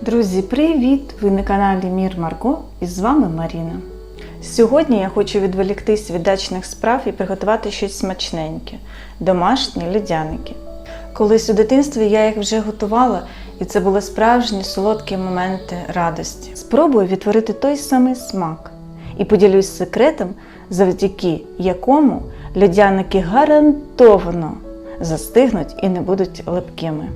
Друзі, привіт! Ви на каналі Мір Марко і з вами Маріна. Сьогодні я хочу відволіктись від дачних справ і приготувати щось смачненьке домашні льодяники. Колись у дитинстві я їх вже готувала, і це були справжні солодкі моменти радості. Спробую відтворити той самий смак і поділюсь секретом, завдяки якому льодяники гарантовано застигнуть і не будуть липкими.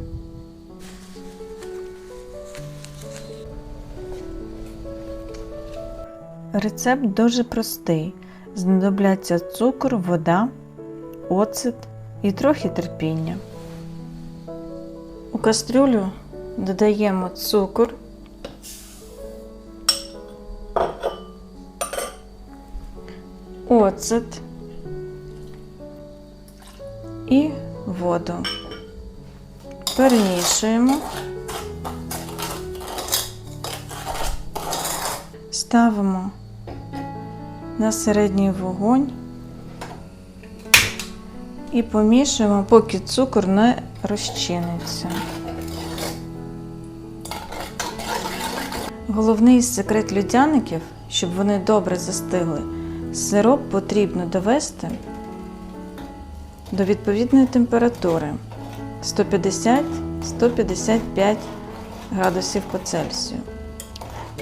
Рецепт дуже простий. Знадобляться цукор, вода, оцет і трохи терпіння. У кастрюлю додаємо цукор, оцет і воду. Перемішуємо. Ставимо на середній вогонь і помішуємо, поки цукор не розчиниться. Головний секрет людяників, щоб вони добре застигли, сироп потрібно довести до відповідної температури 150-155 градусів по Цельсію.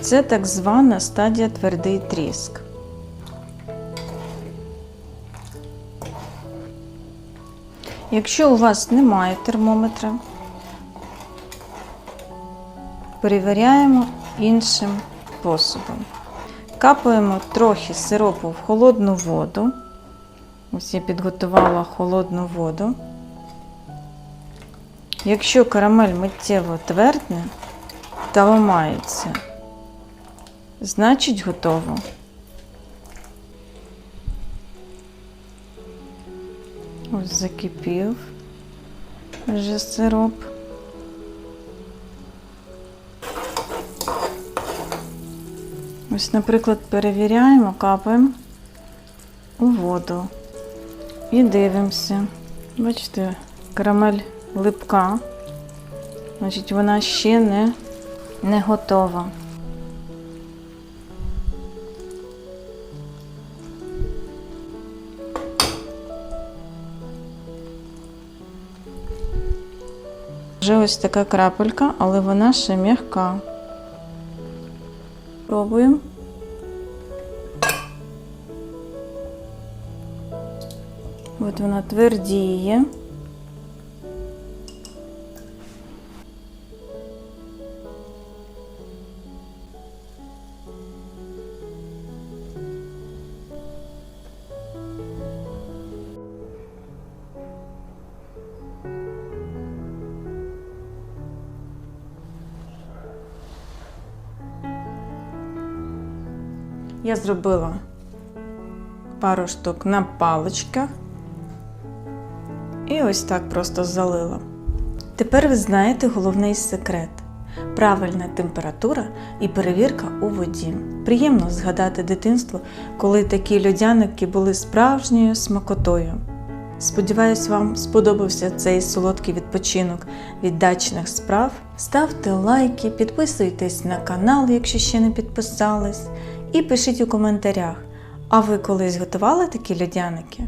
Це так звана стадія твердий тріск. Якщо у вас немає термометра, перевіряємо іншим способом. Капаємо трохи сиропу в холодну воду. Ось я підготувала холодну воду. Якщо карамель миттєво твердне та ламається, значить готово. Ось закипів вже сироп. Ось, наприклад, перевіряємо, капаємо у воду і дивимося. Бачите, карамель липка, значить вона ще не, не готова. Вже ось така крапелька, але вона ще м'яка. Пробуємо. От вона твердіє. Я зробила пару штук на паличках і ось так просто залила. Тепер ви знаєте головний секрет: правильна температура і перевірка у воді. Приємно згадати дитинство, коли такі льодяники були справжньою смакотою. Сподіваюсь, вам сподобався цей солодкий відпочинок від дачних справ. Ставте лайки, підписуйтесь на канал, якщо ще не підписались, і пишіть у коментарях, а ви колись готували такі льодяники?